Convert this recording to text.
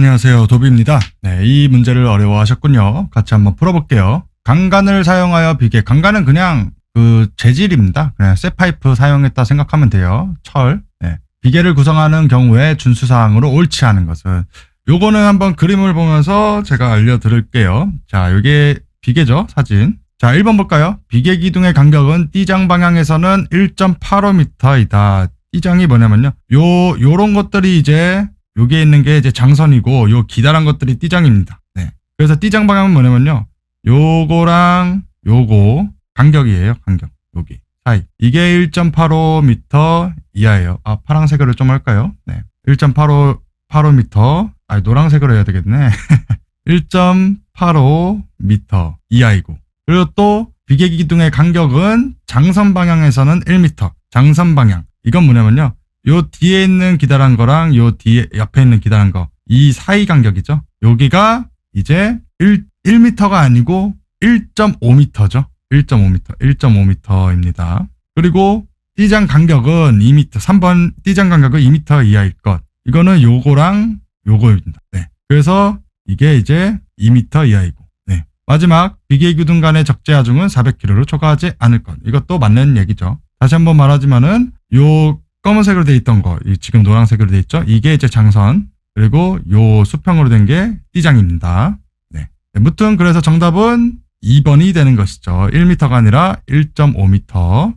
안녕하세요. 도비입니다. 네, 이 문제를 어려워하셨군요. 같이 한번 풀어볼게요. 강간을 사용하여 비계. 강간은 그냥 그 재질입니다. 그냥 쇠파이프 사용했다 생각하면 돼요. 철. 네. 비계를 구성하는 경우에 준수사항으로 옳지 않은 것은 요거는 한번 그림을 보면서 제가 알려드릴게요. 자, 요게 비계죠. 사진. 자, 1번 볼까요? 비계 기둥의 간격은 띠장 방향에서는 1.85m이다. 띠장이 뭐냐면요. 요, 요런 것들이 이제 요게 있는 게 이제 장선이고 요 기다란 것들이 띠장입니다. 네. 그래서 띠장 방향은 뭐냐면요. 요거랑 요거 간격이에요. 간격. 여기 사이. 이게 1.85m 이하예요. 아, 파란색으로 좀 할까요? 네. 1.85 아, 노란색으로 해야 되겠네. 1.85m 이하이고. 그리고 또 비계 기둥의 간격은 장선 방향에서는 1m. 장선 방향. 이건 뭐냐면요. 요 뒤에 있는 기다란 거랑 요 뒤에 옆에 있는 기다란 거 이 사이 간격이죠. 여기가 이제 1 1m가 아니고 1.5m죠. 1.5m, 1.5m입니다. 그리고 띠장 간격은 2m, 3번 띠장 간격은 2m 이하일 것. 이거는 요거랑 요거입니다. 네. 그래서 이게 이제 2m 이하이고. 네. 마지막 비계 기둥 간의 적재 하중은 400km를 초과하지 않을 것. 이것도 맞는 얘기죠. 다시 한번 말하지만은 요 검은색으로 돼 있던 거, 이 지금 노란색으로 돼 있죠? 이게 이제 장선, 그리고 요 수평으로 된 게 띠장입니다. 네. 네, 무튼 그래서 정답은 2번이 되는 것이죠. 1m가 아니라 1.5m.